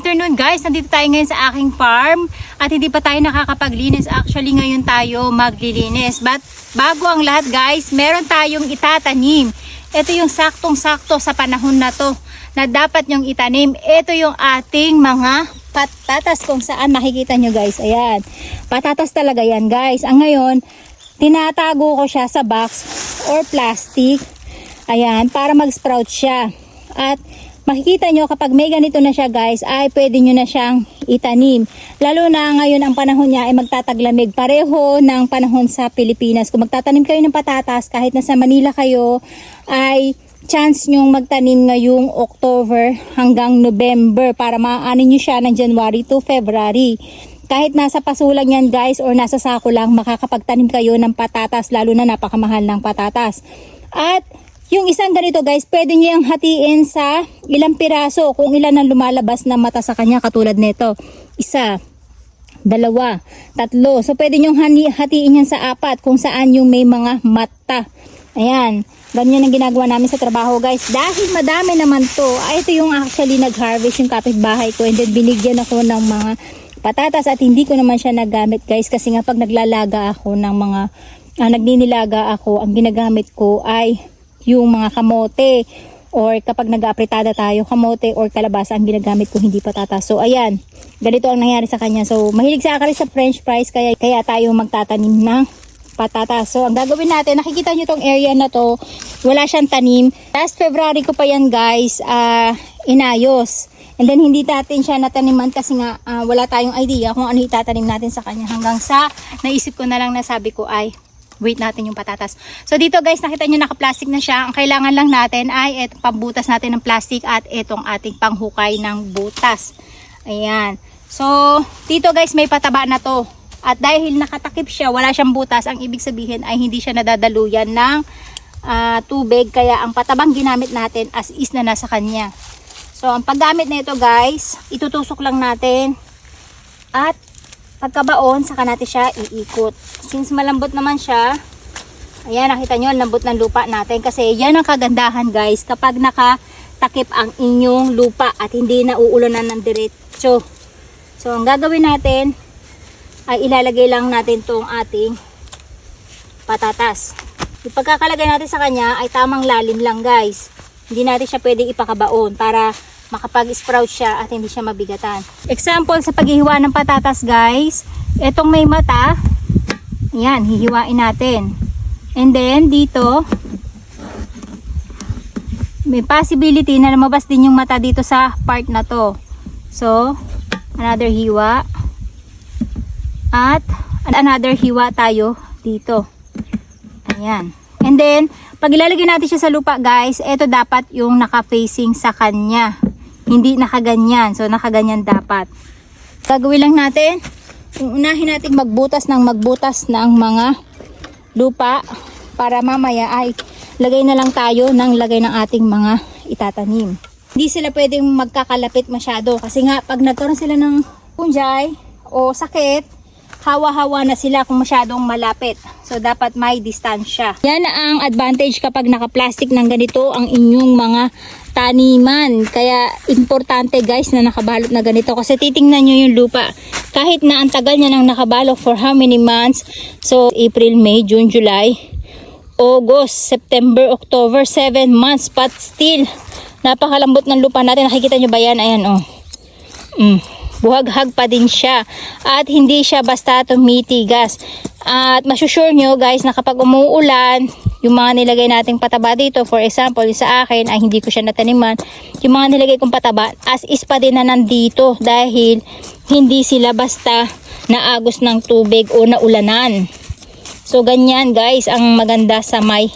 afternoon guys, nandito tayo ngayon sa aking farm at hindi pa tayo nakakapaglinis. Actually ngayon tayo maglilinis. But bago ang lahat guys, meron tayong itatanim. Ito yung saktong-sakto sa panahon na to na dapat yung itanim. Ito yung ating mga patatas kung saan makikita nyo guys. Ayan, patatas talaga yan guys. Ang ngayon, tinatago ko siya sa box or plastic. Ayan, para mag-sprout siya. At makikita nyo kapag may ganito na siya guys ay pwede nyo na siyang itanim. Lalo na ngayon ang panahon niya ay magtataglamig. Pareho ng panahon sa Pilipinas. Kung magtatanim kayo ng patatas kahit nasa Manila kayo ay chance nyong magtanim ngayong October hanggang November para maanin nyo siya ng January to February. Kahit nasa pasulang yan guys or nasa sako lang makakapagtanim kayo ng patatas lalo na napakamahal ng patatas. At yung isang ganito guys, pwede nyo yung hatiin sa ilang piraso kung ilan ang lumalabas na mata sa kanya katulad nito. Isa, dalawa, tatlo. So pwede hani- hatiin yan sa apat kung saan yung may mga mata. Ayan, ganyan ang ginagawa namin sa trabaho guys. Dahil madami naman to, ay ito yung actually nag-harvest yung kapitbahay ko and then binigyan ako ng mga patatas at hindi ko naman siya nagamit guys kasi nga pag naglalaga ako ng mga ah, nagninilaga ako, ang ginagamit ko ay yung mga kamote or kapag nag-apritada tayo, kamote or kalabasa ang ginagamit ko, hindi patatas. So, ayan, ganito ang nangyari sa kanya. So, mahilig sa akari sa french fries, kaya, kaya tayo magtatanim ng patatas. So, ang gagawin natin, nakikita nyo tong area na to, wala siyang tanim. Last February ko pa yan guys, ah, inayos. And then, hindi natin siya nataniman kasi nga ah, wala tayong idea kung ano itatanim natin sa kanya. Hanggang sa, naisip ko na lang na sabi ko ay, wait natin yung patatas. So dito guys, nakita nyo naka-plastic na siya. Ang kailangan lang natin ay itong pambutas natin ng plastic at itong ating panghukay ng butas. Ayan. So dito guys, may pataba na to. At dahil nakatakip siya, wala siyang butas, ang ibig sabihin ay hindi siya nadadaluyan ng ah, tubig. Kaya ang patabang ginamit natin as is na nasa kanya. So ang paggamit nito guys, itutusok lang natin at pagkabaon, saka natin siya iikot. Since malambot naman siya, ayan, nakita nyo, lambot ng lupa natin. Kasi yan ang kagandahan guys, kapag nakatakip ang inyong lupa at hindi na uulanan ng diretso. So, ang gagawin natin, ay ilalagay lang natin tong ating patatas. Yung pagkakalagay natin sa kanya ay tamang lalim lang guys. Hindi natin siya pwedeng ipakabaon para makapag-sprout siya at hindi siya mabigatan. Example sa paghihiwa ng patatas guys, etong may mata, yan, hihiwain natin. And then dito, may possibility na lumabas din yung mata dito sa part na to. So, another hiwa. At another hiwa tayo dito. Ayan. And then, pag ilalagay natin siya sa lupa guys, ito dapat yung naka-facing sa kanya. Hindi nakaganyan. So, nakaganyan dapat. Gagawin lang natin, unahin natin magbutas ng magbutas ng mga lupa para mamaya ay lagay na lang tayo ng lagay ng ating mga itatanim. Hindi sila pwedeng magkakalapit masyado kasi nga pag nagkaroon sila ng punjay o sakit, hawa-hawa na sila kung masyadong malapit. So, dapat may distansya. Yan ang advantage kapag naka-plastic ng ganito ang inyong mga taniman. Kaya, importante guys na nakabalot na ganito. Kasi titingnan nyo yung lupa. Kahit na ang tagal niya nang nakabalot for how many months. So, April, May, June, July, August, September, October, 7 months. But still, napakalambot ng lupa natin. Nakikita nyo ba yan? Ayan, oh. Mm buhaghag pa din siya. At hindi siya basta tumitigas. At masusure nyo guys na kapag umuulan yung mga nilagay nating pataba dito for example sa akin ay hindi ko siya nataniman yung mga nilagay kong pataba as is pa din na nandito dahil hindi sila basta naagos ng tubig o naulanan. So ganyan guys ang maganda sa may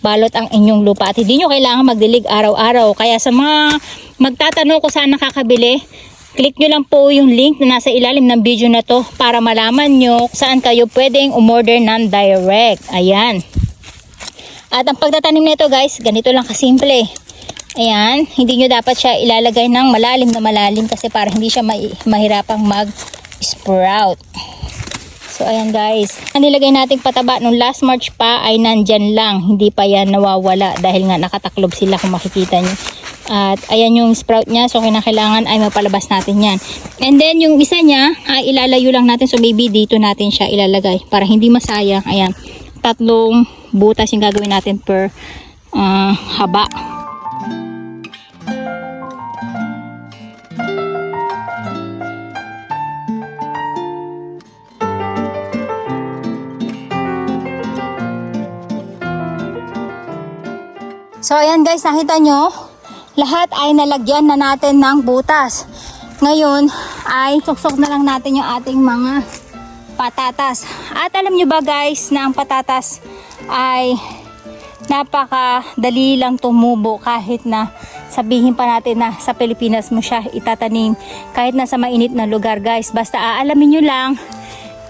balot ang inyong lupa. At hindi nyo kailangan magdilig araw-araw. Kaya sa mga magtatanong ko saan nakakabili Click nyo lang po yung link na nasa ilalim ng video na to para malaman nyo saan kayo pwedeng umorder ng direct. Ayan. At ang pagtatanim nito guys, ganito lang kasimple. Ayan, hindi nyo dapat siya ilalagay ng malalim na malalim kasi para hindi siya ma- mahirapang mag-sprout. So ayan guys, ang nilagay nating pataba nung last March pa ay nandyan lang, hindi pa yan nawawala dahil nga nakataklob sila kung makikita nyo. At ayan yung sprout niya. So kinakailangan ay mapalabas natin yan. And then yung isa niya ay ilalayo lang natin. So maybe dito natin siya ilalagay para hindi masayang. Ayan. Tatlong butas yung gagawin natin per ah, haba. So ayan guys, nakita nyo, lahat ay nalagyan na natin ng butas. Ngayon ay suksok na lang natin yung ating mga patatas. At alam nyo ba guys na ang patatas ay napaka dali lang tumubo kahit na sabihin pa natin na sa Pilipinas mo siya itatanim kahit na sa mainit na lugar guys. Basta aalamin nyo lang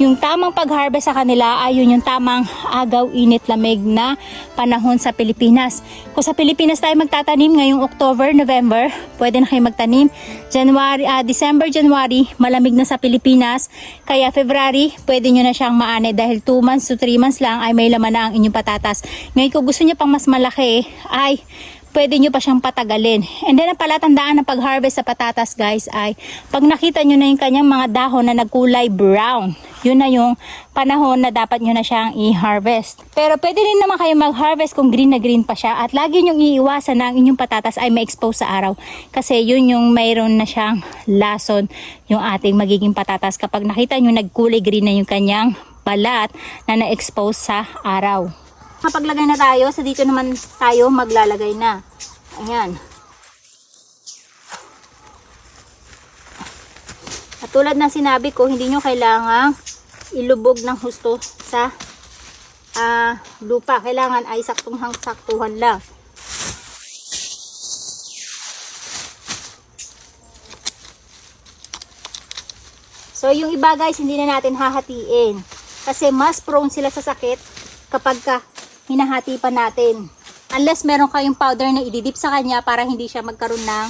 yung tamang pag-harvest sa kanila ay yun yung tamang agaw, init, lamig na panahon sa Pilipinas. Kung sa Pilipinas tayo magtatanim ngayong October, November, pwede na kayo magtanim. January, ah, December, January, malamig na sa Pilipinas. Kaya February, pwede nyo na siyang maane dahil 2 months to 3 months lang ay may laman na ang inyong patatas. Ngayon kung gusto niya pang mas malaki, ay pwede nyo pa siyang patagalin. And then ang palatandaan ng pag-harvest sa patatas guys ay pag nakita nyo na yung kanyang mga dahon na nagkulay brown, yun na yung panahon na dapat nyo na siyang i-harvest. Pero pwede rin naman kayo mag-harvest kung green na green pa siya at lagi nyong iiwasan na ang inyong patatas ay ma-expose sa araw. Kasi yun yung mayroon na siyang lason yung ating magiging patatas kapag nakita nyo nagkulay green na yung kanyang balat na na-expose sa araw. Kapaglagay na tayo, sa dito naman tayo maglalagay na. Ayan. At tulad ng sinabi ko, hindi nyo kailangang ilubog ng husto sa ah, lupa. Kailangan ay saktong saktuhan lang. So yung iba guys, hindi na natin hahatiin. Kasi mas prone sila sa sakit kapag ka hinahati pa natin. Unless meron kayong powder na ididip sa kanya para hindi siya magkaroon ng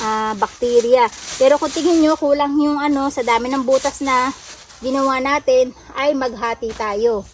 ah, bacteria. Pero kung tingin nyo, kulang yung ano, sa dami ng butas na ginawa natin, ay maghati tayo.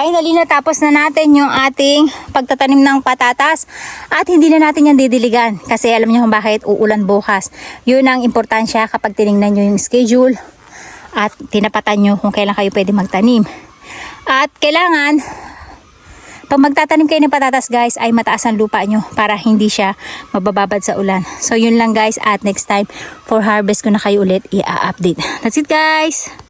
Finally, natapos na natin yung ating pagtatanim ng patatas at hindi na natin yan didiligan kasi alam niyo kung bakit uulan bukas. Yun ang importansya kapag tinignan nyo yung schedule at tinapatan nyo kung kailan kayo pwede magtanim. At kailangan, pag magtatanim kayo ng patatas guys, ay mataas ang lupa nyo para hindi siya mabababad sa ulan. So yun lang guys at next time for harvest ko na kayo ulit i-update. That's it guys!